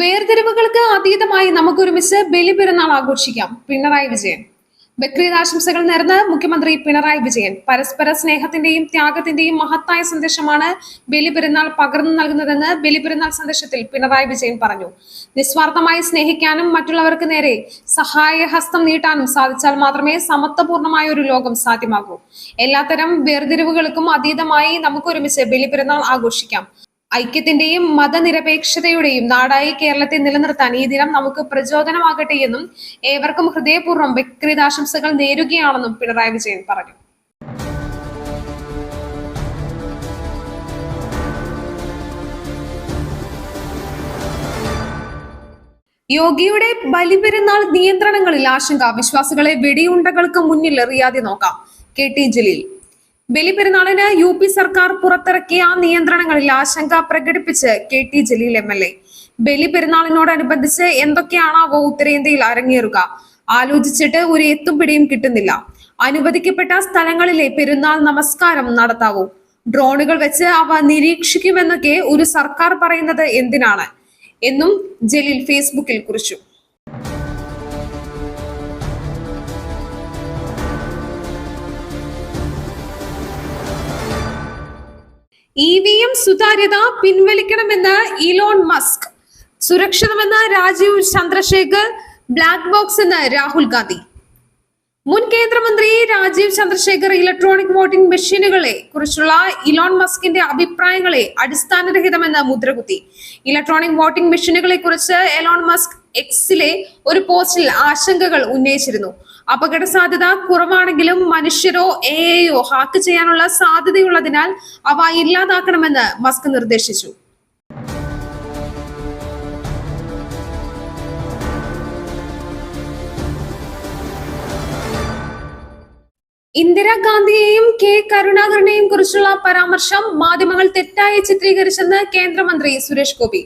വേർതിരിവുകൾക്ക് അതീതമായി നമുക്ക് ഒരുമിച്ച് ബലിപെരുന്നാൾ ആഘോഷിക്കാം. പിണറായി വിജയൻ. ബക്രീദ് ആശംസകൾ നേർന്ന് മുഖ്യമന്ത്രി പിണറായി വിജയൻ. പരസ്പര സ്നേഹത്തിന്റെയും ത്യാഗത്തിന്റെയും മഹത്തായ സന്ദേശമാണ് ബലിപെരുന്നാൾ പകർന്നു നൽകുന്നതെന്ന് ബലിപെരുന്നാൾ സന്ദേശത്തിൽ പിണറായി വിജയൻ പറഞ്ഞു. നിസ്വാർത്ഥമായി സ്നേഹിക്കാനും മറ്റുള്ളവർക്ക് നേരെ സഹായഹസ്തം നീട്ടാനും സാധിച്ചാൽ മാത്രമേ സമത്വപൂർണമായ ഒരു ലോകം സാധ്യമാകൂ. എല്ലാത്തരം വേർതിരിവുകൾക്കും അതീതമായി നമുക്കൊരുമിച്ച് ബലിപെരുന്നാൾ ആഘോഷിക്കാം. ഐക്യത്തിന്റെയും മതനിരപേക്ഷതയുടെയും നാടായി കേരളത്തെ നിലനിർത്താൻ ഈ ദിനം നമുക്ക് പ്രചോദനമാകട്ടെ എന്നും ഏവർക്കും ഹൃദയപൂർവം ബക്രീദ് നേരുകയാണെന്നും പിണറായി വിജയൻ പറഞ്ഞു. യോഗിയുടെ ബലിപെരുന്നാൾ നിയന്ത്രണങ്ങളിൽ ആശങ്ക വിശ്വാസികളെ വെടിയുണ്ടകൾക്ക് മുന്നിൽ എറിയാതെ നോക്കാം. K T Jaleel. ബലിപെരുന്നാളിന് U P സർക്കാർ പുറത്തിറക്കിയ നിയന്ത്രണങ്ങളിൽ ആശങ്ക പ്രകടിപ്പിച്ച് K T Jaleel M L A. ബലിപെരുന്നാളിനോടനുബന്ധിച്ച് എന്തൊക്കെയാണാവോ ഉത്തരേന്ത്യയിൽ അരങ്ങേറുക. ആലോചിച്ചിട്ട് ഒരു എത്തും പിടിയും കിട്ടുന്നില്ല. അനുവദിക്കപ്പെട്ട സ്ഥലങ്ങളിലെ പെരുന്നാൾ നമസ്കാരം നടത്താവൂ. ഡ്രോണുകൾ വെച്ച് അവ നിരീക്ഷിക്കുമെന്നൊക്കെ ഒരു സർക്കാർ പറയുന്നത് എന്തിനാണ്? എന്നും ജലീൽ ഫേസ്ബുക്കിൽ കുറിച്ചു. ഇ വി എം സുതാര്യത പിൻവലിക്കണമെന്ന് ഇലോൺ മസ്ക്. സുരക്ഷിതമെന്ന് രാജീവ് ചന്ദ്രശേഖർ ബ്ലാക്ക് ബോക്സ് എന്ന് രാഹുൽ ഗാന്ധി. മുൻ കേന്ദ്രമന്ത്രി രാജീവ് ചന്ദ്രശേഖർ ഇലക്ട്രോണിക് വോട്ടിംഗ് മെഷീനുകളെ കുറിച്ചുള്ള ഇലോൺ മസ്കിന്റെ അഭിപ്രായങ്ങളെ അടിസ്ഥാനരഹിതമെന്ന് മുദ്രകുത്തി. ഇലക്ട്രോണിക് വോട്ടിംഗ് മെഷീനുകളെ കുറിച്ച് എലോൺ മസ്ക് എക്സിലെ ഒരു പോസ്റ്റിൽ ആശങ്കകൾ ഉന്നയിച്ചിരുന്നു. അപകട സാധ്യത കുറവാണെങ്കിലും മനുഷ്യരോ എ ഐയോ ഹാക്ക് ചെയ്യാനുള്ള സാധ്യതയുള്ളതിനാൽ അവ ഇല്ലാതാക്കണമെന്ന് മസ്ക് നിർദ്ദേശിച്ചു. ഇന്ദിരാഗാന്ധിയെയും കെ. കരുണാകരനെയും കുറിച്ചുള്ള പരാമർശം മാധ്യമങ്ങൾ തെറ്റായി ചിത്രീകരിച്ചെന്ന് കേന്ദ്രമന്ത്രി സുരേഷ് ഗോപി.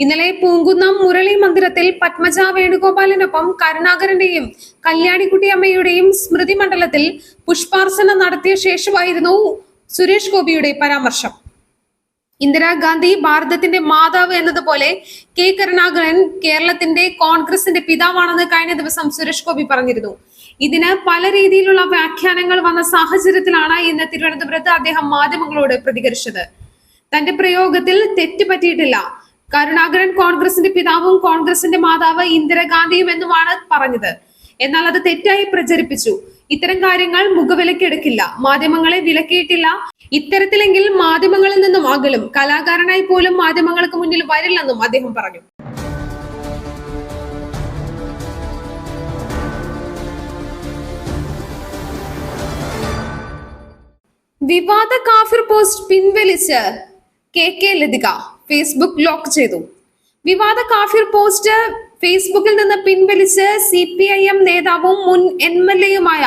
ഇന്നലെ പൂങ്കുന്നം മുരളി മന്ദിരത്തിൽ പത്മജ വേണുഗോപാലിനൊപ്പം കരുണാകരന്റെയും കല്യാണിക്കുട്ടിയമ്മയുടെയും സ്മൃതി മണ്ഡലത്തിൽ പുഷ്പാർച്ചന നടത്തിയ ശേഷമായിരുന്നു സുരേഷ് ഗോപിയുടെ പരാമർശം. ഇന്ദിരാഗാന്ധി ഭാരതത്തിന്റെ മാതാവ് എന്നതുപോലെ കെ കരുണാകരൻ കേരളത്തിന്റെ കോൺഗ്രസിന്റെ പിതാവാണെന്ന് കഴിഞ്ഞ ദിവസം സുരേഷ് ഗോപി പറഞ്ഞിരുന്നു. ഇതിന് പല രീതിയിലുള്ള വ്യാഖ്യാനങ്ങൾ വന്ന സാഹചര്യത്തിലാണ് ഇന്ന് തിരുവനന്തപുരത്ത് അദ്ദേഹം മാധ്യമങ്ങളോട് പ്രതികരിച്ചത്. തന്റെ പ്രയോഗത്തിൽ തെറ്റ് പറ്റിയിട്ടില്ല. കരുണാകരൻ കോൺഗ്രസിന്റെ പിതാവും കോൺഗ്രസിന്റെ മാതാവ് ഇന്ദിരാഗാന്ധിയും എന്നുമാണ് പറഞ്ഞത്. എന്നാൽ അത് തെറ്റായി പ്രചരിപ്പിച്ചു. ഇത്തരം കാര്യങ്ങൾ മുഖവിലക്കെടുക്കില്ല മാധ്യമങ്ങളെ വിലക്കിയിട്ടില്ല. ഇത്തരത്തിലെങ്കിൽ മാധ്യമങ്ങളിൽ നിന്നും അകലും കലാകാരനായി പോലും മാധ്യമങ്ങൾക്ക് മുന്നിൽ വരില്ലെന്നും അദ്ദേഹം പറഞ്ഞു. വിവാദ കാഫിർ പോസ്റ്റ് പിൻവലിച്ച് K K Lathika. Facebook lock ചെയ്തു. വിവാദ കാഫിർ പോസ്റ്റ് ഫേസ്ബുക്കിൽ നിന്ന് പിൻവലിച്ച് സി പി ഐ എം നേതാവും മുൻ എം എൽ എയുമായ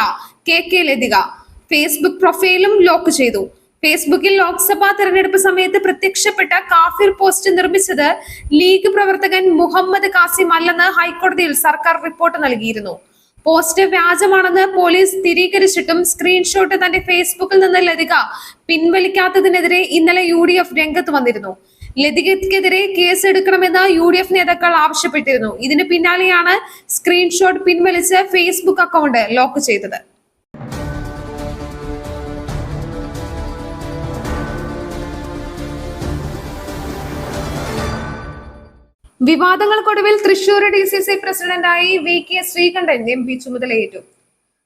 കെ കെ ലതിക ഫേസ്ബുക്ക് പ്രൊഫൈലും ലോക്ക് ചെയ്തു. ഫേസ്ബുക്കിൽ ലോക്സഭാ തെരഞ്ഞെടുപ്പ് സമയത്ത് പ്രത്യക്ഷപ്പെട്ട കാഫിർ പോസ്റ്റ് നിർമ്മിച്ചത് ലീഗ് പ്രവർത്തകൻ മുഹമ്മദ് കാസിം അല്ലെന്ന് ഹൈക്കോടതിയിൽ സർക്കാർ റിപ്പോർട്ട് നൽകിയിരുന്നു. പോസ്റ്റ് വ്യാജമാണെന്ന് പോലീസ് സ്ഥിരീകരിച്ചിട്ടും സ്ക്രീൻഷോട്ട് തന്റെ ഫേസ്ബുക്കിൽ നിന്ന് ലതിക പിൻവലിക്കാത്തതിനെതിരെ ഇന്നലെ യു ഡി എഫ് രംഗത്ത് വന്നിരുന്നു. ലതികയ്ക്കെതിരെ കേസെടുക്കണമെന്ന് യു ഡി എഫ് നേതാക്കൾ ആവശ്യപ്പെട്ടിരുന്നു. ഇതിന് പിന്നാലെയാണ് സ്ക്രീൻഷോട്ട് പിൻവലിച്ച് ഫേസ്ബുക്ക് അക്കൗണ്ട് ലോക്ക് ചെയ്തത്. വിവാദങ്ങൾക്കൊടുവിൽ തൃശൂർ ഡി സി സി പ്രസിഡന്റായി V K Sreekandan M P ചുമതലയേറ്റു.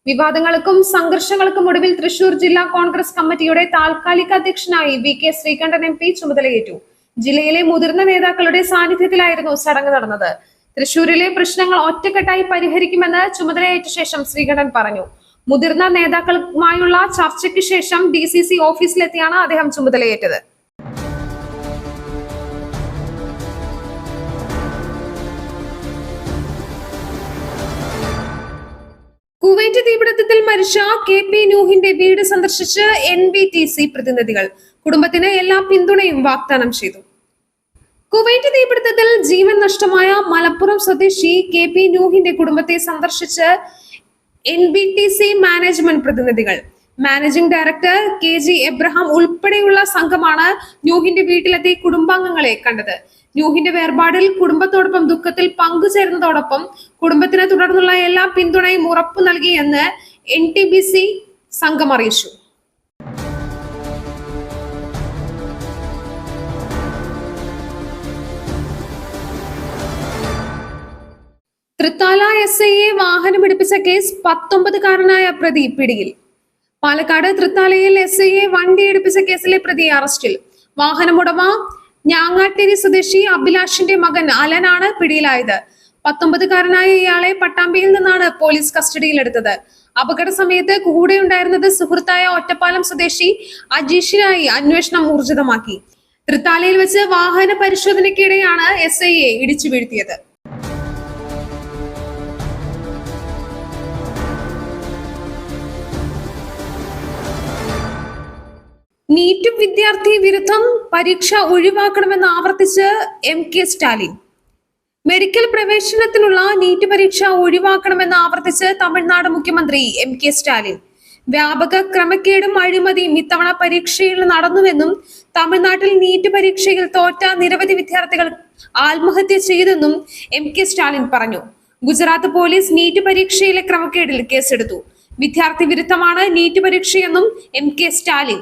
വിവാദങ്ങൾക്കും സംഘർഷങ്ങൾക്കും ഒടുവിൽ തൃശൂർ ജില്ലാ കോൺഗ്രസ് കമ്മിറ്റിയുടെ താൽക്കാലിക അധ്യക്ഷനായി V K Sreekandan M P ചുമതലയേറ്റു. ജില്ലയിലെ മുതിർന്ന നേതാക്കളുടെ സാന്നിധ്യത്തിലായിരുന്നു ചടങ്ങ് നടന്നത്. തൃശൂരിലെ പ്രശ്നങ്ങൾ ഒറ്റക്കെട്ടായി പരിഹരിക്കുമെന്ന് ചുമതലയേറ്റ ശേഷം ശ്രീകണ്ഠൻ പറഞ്ഞു. മുതിർന്ന നേതാക്കളുമായുള്ള ചർച്ചയ്ക്ക് ശേഷം ഡി സി സി ഓഫീസിലെത്തിയാണ് അദ്ദേഹം ചുമതലയേറ്റത്. കുവൈറ്റ് തീപിടുത്തത്തിൽ മരിച്ച കെ പി നൂഹിന്റെ വീട് സന്ദർശിച്ച് എൻ ബി ടി സി പ്രതിനിധികൾ കുടുംബത്തിന് എല്ലാ പിന്തുണയും വാഗ്ദാനം ചെയ്തു. കുവൈറ്റ് തീപിടുത്തത്തിൽ ജീവൻ നഷ്ടമായ മലപ്പുറം സ്വദേശി കെ പി നൂഹിന്റെ കുടുംബത്തെ സന്ദർശിച്ച് N B T C management പ്രതിനിധികൾ. Managing director K G Abraham ഉൾപ്പെടെയുള്ള സംഘമാണ് ന്യൂഹിന്റെ വീട്ടിലെത്തി കുടുംബാംഗങ്ങളെ കണ്ടത്. ന്യൂഹിന്റെ വേർപാടിൽ കുടുംബത്തോടൊപ്പം ദുഃഖത്തിൽ പങ്കുചേരുന്നതോടൊപ്പം കുടുംബത്തിന് തുടർന്നുള്ള എല്ലാ പിന്തുണയും ഉറപ്പു നൽകിയെന്ന് എൻ ടി ബി സി സംഘം അറിയിച്ചു. തൃത്താല എസ് ഐയെ വാഹനമിടിപ്പിച്ച കേസ് പത്തൊമ്പതുകാരനായ പ്രതി പിടിയിൽ. പാലക്കാട് തൃത്താലയിൽ എസ് ഐയെ വണ്ടി എടുപ്പിച്ച കേസിലെ പ്രതി അറസ്റ്റിൽ. വാഹനമുടമ ഞാങ്ങാട്ടേരി സ്വദേശി അഭിലാഷിന്റെ മകൻ അലനാണ് പിടിയിലായത്. പത്തൊമ്പതുകാരനായ ഇയാളെ പട്ടാമ്പിയിൽ നിന്നാണ് പോലീസ് കസ്റ്റഡിയിലെടുത്തത്. അപകട സമയത്ത് കൂടെയുണ്ടായിരുന്നത് സുഹൃത്തായ ഒറ്റപ്പാലം സ്വദേശി അജീഷിനായി അന്വേഷണം ഊർജിതമാക്കി. തൃത്താലയിൽ വെച്ച് വാഹന പരിശോധനയ്ക്കിടെയാണ് എസ് ഐയെ ഇടിച്ചു വീഴ്ത്തിയത്. നീറ്റ് വിദ്യാർത്ഥി വിരുദ്ധം പരീക്ഷ ഒഴിവാക്കണമെന്ന് ആവർത്തിച്ച് എം കെ സ്റ്റാലിൻ. മെഡിക്കൽ പ്രവേശനത്തിനുള്ള നീറ്റ് പരീക്ഷ ഒഴിവാക്കണമെന്ന് ആവർത്തിച്ച് തമിഴ്നാട് മുഖ്യമന്ത്രി എം കെ സ്റ്റാലിൻ. വ്യാപക ക്രമക്കേടും അഴിമതിയും ഇത്തവണ പരീക്ഷയിൽ നടന്നുവെന്നും തമിഴ്നാട്ടിൽ നീറ്റ് പരീക്ഷയിൽ തോറ്റ നിരവധി വിദ്യാർത്ഥികൾ ആത്മഹത്യ ചെയ്തെന്നും എം കെ സ്റ്റാലിൻ പറഞ്ഞു. ഗുജറാത്ത് പോലീസ് നീറ്റ് പരീക്ഷയിലെ ക്രമക്കേടിൽ കേസെടുത്തു. വിദ്യാർത്ഥി വിരുദ്ധമാണ് നീറ്റ് പരീക്ഷയെന്നും എം കെ സ്റ്റാലിൻ